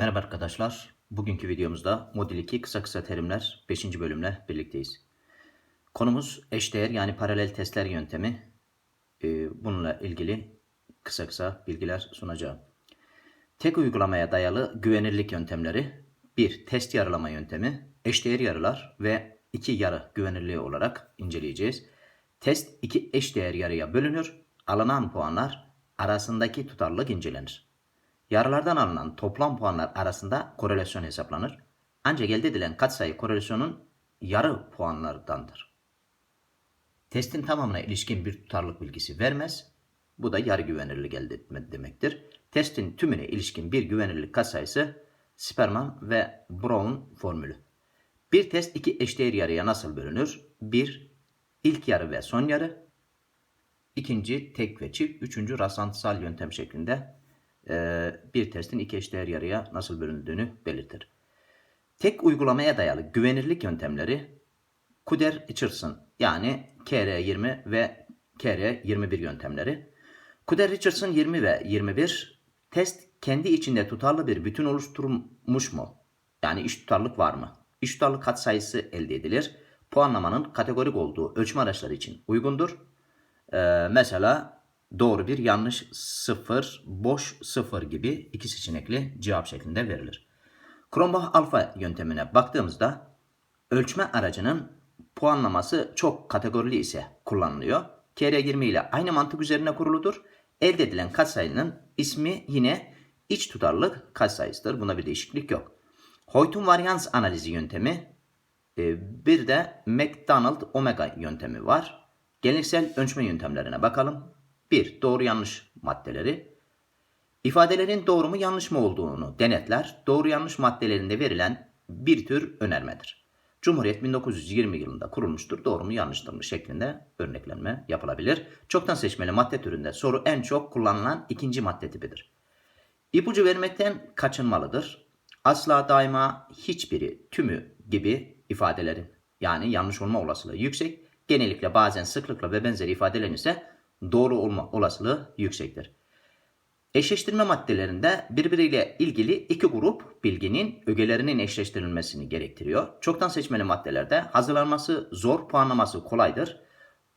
Merhaba arkadaşlar. Bugünkü videomuzda Modül 2 kısa kısa terimler 5. bölümle birlikteyiz. Konumuz eşdeğer yani paralel testler yöntemi. Ee, Bununla ilgili kısa kısa bilgiler sunacağım. Tek uygulamaya dayalı güvenirlik yöntemleri 1. Test yarılama yöntemi, eşdeğer yarılar ve 2 yarı güvenirliği olarak inceleyeceğiz. Test iki eşdeğer yarıya bölünür. Alınan puanlar arasındaki tutarlılık incelenir. Yarılardan alınan toplam puanlar arasında korelasyon hesaplanır. Ancak elde edilen katsayı korelasyonun yarı puanlardandır. Testin tamamına ilişkin bir tutarlılık bilgisi vermez. Bu da yarı güvenirlik elde etme demektir. Testin tümüne ilişkin bir güvenirlik katsayısı Sperman ve Brown formülü. Bir test iki eşdeğer yarıya nasıl bölünür? 1. İlk yarı ve son yarı. İkinci tek ve çift. Üçüncü rastlantısal yöntem şeklinde bir testin iki eşdeğer yarıya nasıl bölündüğünü belirtir. Tek uygulamaya dayalı güvenirlik yöntemleri Kuder-Richardson yani KR20 ve KR21 yöntemleri. Kuder-Richardson 20 ve 21 test kendi içinde tutarlı bir bütün oluşturmuş mu? Yani iş tutarlık var mı? İş tutarlık katsayısı elde edilir. Puanlamanın kategorik olduğu ölçme araçları için uygundur. Ee, mesela doğru bir yanlış sıfır, boş sıfır gibi iki seçenekli cevap şeklinde verilir. Cronbach alfa yöntemine baktığımızda ölçme aracının puanlaması çok kategorili ise kullanılıyor. KR20 ile aynı mantık üzerine kuruludur. Elde edilen katsayının ismi yine iç tutarlılık katsayısıdır. Buna bir değişiklik yok. Hoytun varyans analizi yöntemi e, bir de McDonald omega yöntemi var. Geleneksel ölçme yöntemlerine bakalım. 1. Doğru yanlış maddeleri. İfadelerin doğru mu yanlış mı olduğunu denetler. Doğru yanlış maddelerinde verilen bir tür önermedir. Cumhuriyet 1920 yılında kurulmuştur. Doğru mu yanlıştır mı şeklinde örneklenme yapılabilir. Çoktan seçmeli madde türünde soru en çok kullanılan ikinci madde tipidir. İpucu vermekten kaçınmalıdır. Asla daima hiçbiri tümü gibi ifadelerin yani yanlış olma olasılığı yüksek. Genellikle bazen sıklıkla ve benzeri ifadelerin ise doğru olma olasılığı yüksektir. Eşleştirme maddelerinde birbiriyle ilgili iki grup bilginin ögelerinin eşleştirilmesini gerektiriyor. Çoktan seçmeli maddelerde hazırlanması zor, puanlaması kolaydır.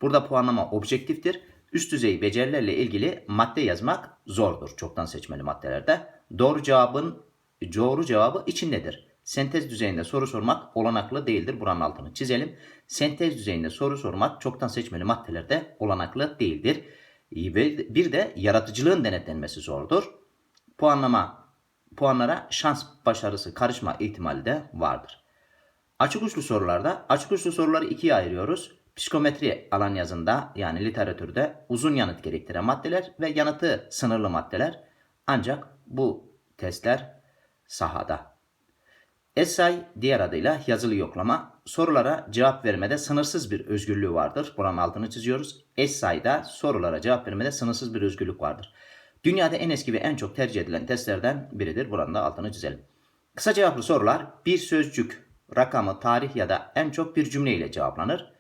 Burada puanlama objektiftir. Üst düzey becerilerle ilgili madde yazmak zordur çoktan seçmeli maddelerde. Doğru cevabın doğru cevabı içindedir. Sentez düzeyinde soru sormak olanaklı değildir. Buranın altını çizelim. Sentez düzeyinde soru sormak çoktan seçmeli maddelerde olanaklı değildir. Ve bir de yaratıcılığın denetlenmesi zordur. Puanlama puanlara şans başarısı karışma ihtimali de vardır. Açık uçlu sorularda açık uçlu soruları ikiye ayırıyoruz. Psikometri alan yazında yani literatürde uzun yanıt gerektiren maddeler ve yanıtı sınırlı maddeler. Ancak bu testler sahada. Essay diğer adıyla yazılı yoklama sorulara cevap vermede sınırsız bir özgürlüğü vardır. Buranın altını çiziyoruz. Essay'da sorulara cevap vermede sınırsız bir özgürlük vardır. Dünyada en eski ve en çok tercih edilen testlerden biridir. Buranın da altını çizelim. Kısa cevaplı sorular bir sözcük, rakamı, tarih ya da en çok bir cümle ile cevaplanır.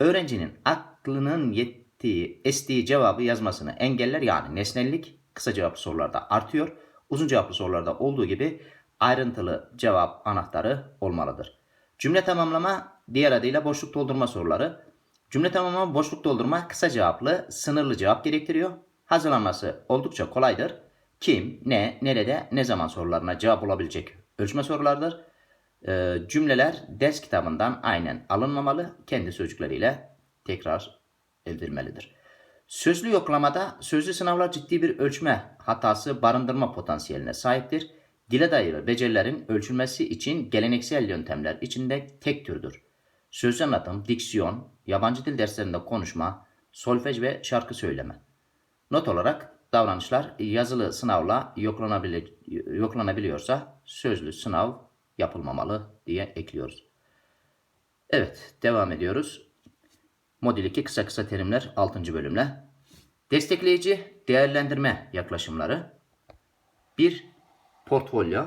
Öğrencinin aklının yettiği, estiği cevabı yazmasını engeller yani nesnellik kısa cevaplı sorularda artıyor. Uzun cevaplı sorularda olduğu gibi ayrıntılı cevap anahtarı olmalıdır. Cümle tamamlama diğer adıyla boşluk doldurma soruları. Cümle tamamlama boşluk doldurma kısa cevaplı sınırlı cevap gerektiriyor. Hazırlanması oldukça kolaydır. Kim, ne, nerede, ne zaman sorularına cevap olabilecek ölçme sorulardır. Ee, cümleler ders kitabından aynen alınmamalı, kendi sözcükleriyle tekrar edilmelidir. Sözlü yoklamada sözlü sınavlar ciddi bir ölçme hatası barındırma potansiyeline sahiptir. Dile dayalı becerilerin ölçülmesi için geleneksel yöntemler içinde tek türdür. Sözlü anlatım, diksiyon, yabancı dil derslerinde konuşma, solfej ve şarkı söyleme. Not olarak davranışlar yazılı sınavla yoklanabili yoklanabiliyorsa sözlü sınav yapılmamalı diye ekliyoruz. Evet, devam ediyoruz. Modül 2 kısa kısa terimler 6. bölümle. Destekleyici değerlendirme yaklaşımları. 1 portfolyo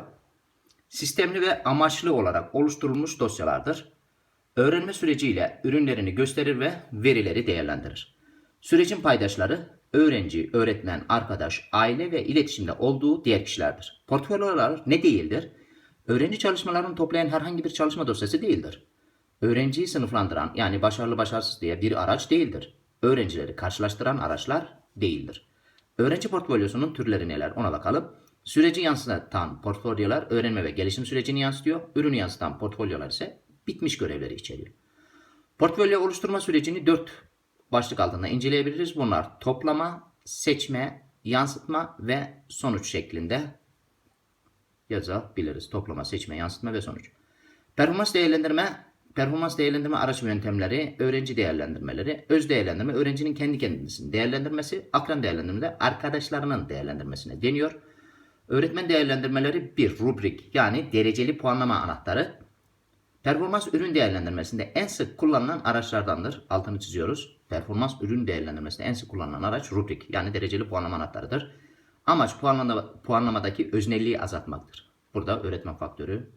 sistemli ve amaçlı olarak oluşturulmuş dosyalardır. Öğrenme süreciyle ürünlerini gösterir ve verileri değerlendirir. Sürecin paydaşları öğrenci, öğretmen, arkadaş, aile ve iletişimde olduğu diğer kişilerdir. Portfolyolar ne değildir? Öğrenci çalışmalarını toplayan herhangi bir çalışma dosyası değildir. Öğrenciyi sınıflandıran yani başarılı başarısız diye bir araç değildir. Öğrencileri karşılaştıran araçlar değildir. Öğrenci portfolyosunun türleri neler ona bakalım. Süreci yansıtan portfolyolar öğrenme ve gelişim sürecini yansıtıyor. Ürünü yansıtan portfolyolar ise bitmiş görevleri içeriyor. Portfolyo oluşturma sürecini dört başlık altında inceleyebiliriz. Bunlar toplama, seçme, yansıtma ve sonuç şeklinde yazabiliriz. Toplama, seçme, yansıtma ve sonuç. Performans değerlendirme, performans değerlendirme araç yöntemleri, öğrenci değerlendirmeleri, öz değerlendirme, öğrencinin kendi kendisini değerlendirmesi, akran değerlendirme de arkadaşlarının değerlendirmesine deniyor. Öğretmen değerlendirmeleri bir rubrik yani dereceli puanlama anahtarı. Performans ürün değerlendirmesinde en sık kullanılan araçlardandır. Altını çiziyoruz. Performans ürün değerlendirmesinde en sık kullanılan araç rubrik yani dereceli puanlama anahtarıdır. Amaç puanlama, puanlamadaki öznelliği azaltmaktır. Burada öğretmen faktörü.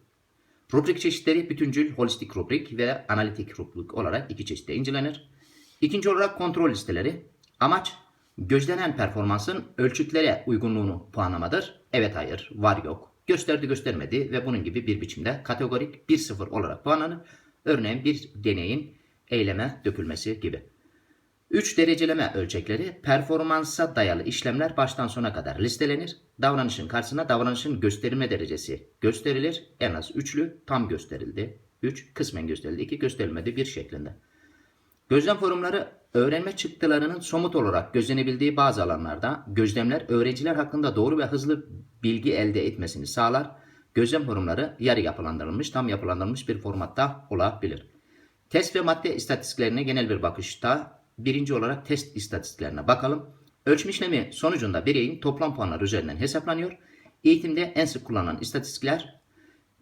Rubrik çeşitleri bütüncül, holistik rubrik ve analitik rubrik olarak iki çeşitte incelenir. İkinci olarak kontrol listeleri. Amaç gözlenen performansın ölçütlere uygunluğunu puanlamadır. Evet hayır, var yok, gösterdi göstermedi ve bunun gibi bir biçimde kategorik 1-0 olarak puanlanır. Örneğin bir deneyin eyleme dökülmesi gibi. 3 dereceleme ölçekleri performansa dayalı işlemler baştan sona kadar listelenir. Davranışın karşısına davranışın gösterilme derecesi gösterilir. En az üçlü tam gösterildi. 3 kısmen gösterildi. 2 gösterilmedi bir şeklinde. Gözlem forumları öğrenme çıktılarının somut olarak gözlenebildiği bazı alanlarda gözlemler öğrenciler hakkında doğru ve hızlı bilgi elde etmesini sağlar. Gözlem forumları yarı yapılandırılmış, tam yapılandırılmış bir formatta olabilir. Test ve madde istatistiklerine genel bir bakışta birinci olarak test istatistiklerine bakalım. Ölçüm işlemi sonucunda bireyin toplam puanları üzerinden hesaplanıyor. Eğitimde en sık kullanılan istatistikler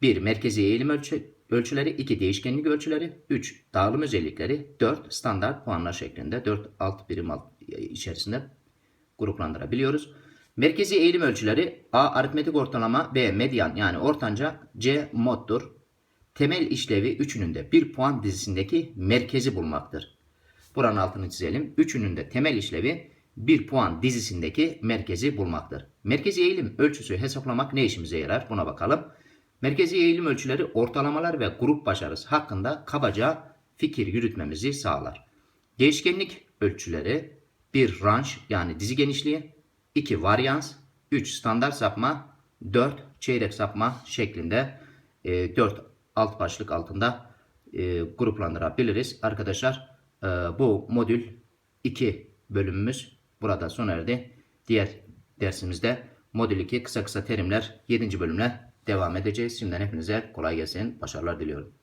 1. Merkezi eğilim ölçü, ölçüleri 2. Değişkenlik ölçüleri 3. Dağılım özellikleri 4. Standart puanlar şeklinde 4 alt birim alt içerisinde gruplandırabiliyoruz. Merkezi eğilim ölçüleri A. Aritmetik ortalama B. Medyan yani ortanca C. Moddur. Temel işlevi üçünün de 1 puan dizisindeki merkezi bulmaktır. Buranın altını çizelim. Üçünün de temel işlevi 1 puan dizisindeki merkezi bulmaktır. Merkezi eğilim ölçüsü hesaplamak ne işimize yarar? Buna bakalım. Merkezi eğilim ölçüleri ortalamalar ve grup başarısı hakkında kabaca fikir yürütmemizi sağlar. Değişkenlik ölçüleri 1 range yani dizi genişliği, 2 varyans, 3 standart sapma, 4 çeyrek sapma şeklinde 4 alt başlık altında e, gruplandırabiliriz. Arkadaşlar e, bu modül 2 bölümümüz burada sona erdi. Diğer dersimizde modül 2 kısa kısa terimler 7. bölümle devam edeceğiz. Şimdiden hepinize kolay gelsin. Başarılar diliyorum.